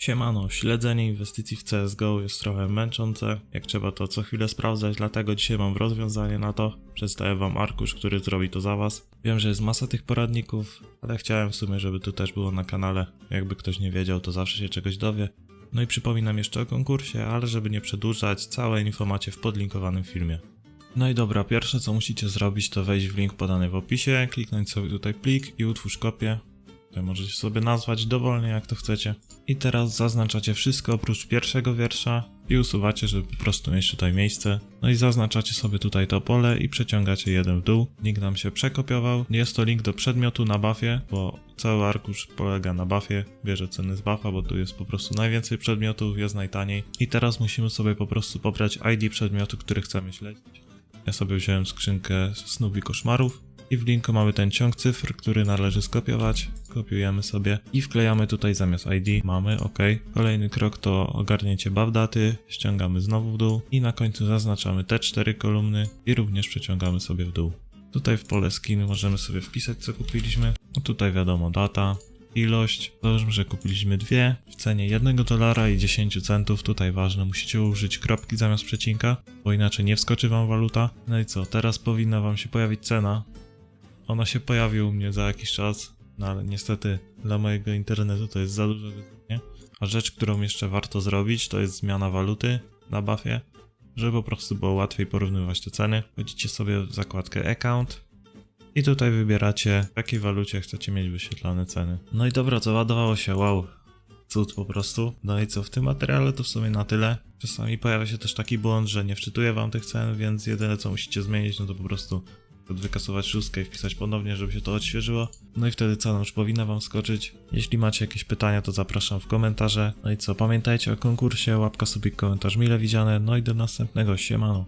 Siemano, śledzenie inwestycji w CSGO jest trochę męczące, jak trzeba to co chwilę sprawdzać, dlatego dzisiaj mam rozwiązanie na to. Przedstawię wam arkusz, który zrobi to za was. Wiem, że jest masa tych poradników, ale chciałem w sumie, żeby tu też było na kanale. Jakby ktoś nie wiedział, to zawsze się czegoś dowie. No i przypominam jeszcze o konkursie, ale żeby nie przedłużać, całe info macie w podlinkowanym filmie. No i dobra, pierwsze co musicie zrobić to wejść w link podany w opisie, kliknąć sobie tutaj plik i utwórz kopię. Tutaj możecie sobie nazwać dowolnie jak to chcecie. I teraz zaznaczacie wszystko oprócz pierwszego wiersza i usuwacie, żeby po prostu mieć tutaj miejsce. No i zaznaczacie sobie tutaj to pole i przeciągacie jeden w dół. Link nam się przekopiował. Jest to link do przedmiotu na buffie, bo cały arkusz polega na buffie. Bierze ceny z buffa, bo tu jest po prostu najwięcej przedmiotów, jest najtaniej. I teraz musimy sobie po prostu pobrać ID przedmiotu, który chcemy śledzić. Ja sobie wziąłem skrzynkę snów i koszmarów. I w linku mamy ten ciąg cyfr, który należy skopiować. Kopiujemy sobie i wklejamy tutaj zamiast ID. Mamy, ok. Kolejny krok to ogarnięcie buff daty. Ściągamy znowu w dół i na końcu zaznaczamy te cztery kolumny i również przeciągamy sobie w dół. Tutaj w pole skin możemy sobie wpisać co kupiliśmy. No tutaj wiadomo data, ilość. Załóżmy, że kupiliśmy dwie w cenie 1 dolara i 10 centów. Tutaj ważne, musicie użyć kropki zamiast przecinka, bo inaczej nie wskoczy wam waluta. No i co, teraz powinna wam się pojawić cena. Ona się pojawi u mnie za jakiś czas, no ale niestety dla mojego internetu to jest za duże wyzwanie. A rzecz, którą jeszcze warto zrobić, to jest zmiana waluty na buffie, żeby po prostu było łatwiej porównywać te ceny. Wchodzicie sobie w zakładkę account i tutaj wybieracie, w jakiej walucie chcecie mieć wyświetlane ceny. No i dobra, załadowało się, wow. Cud po prostu. No i co, w tym materiale to w sumie na tyle. Czasami pojawia się też taki błąd, że nie wczytuje wam tych cen, więc jedyne co musicie zmienić, no to po prostu wykasować szóstkę i wpisać ponownie, żeby się to odświeżyło. No i wtedy cena już powinna wam skoczyć. Jeśli macie jakieś pytania, to zapraszam w komentarze. No i co, pamiętajcie o konkursie, łapka, subik, komentarz mile widziane. No i do następnego, siemano.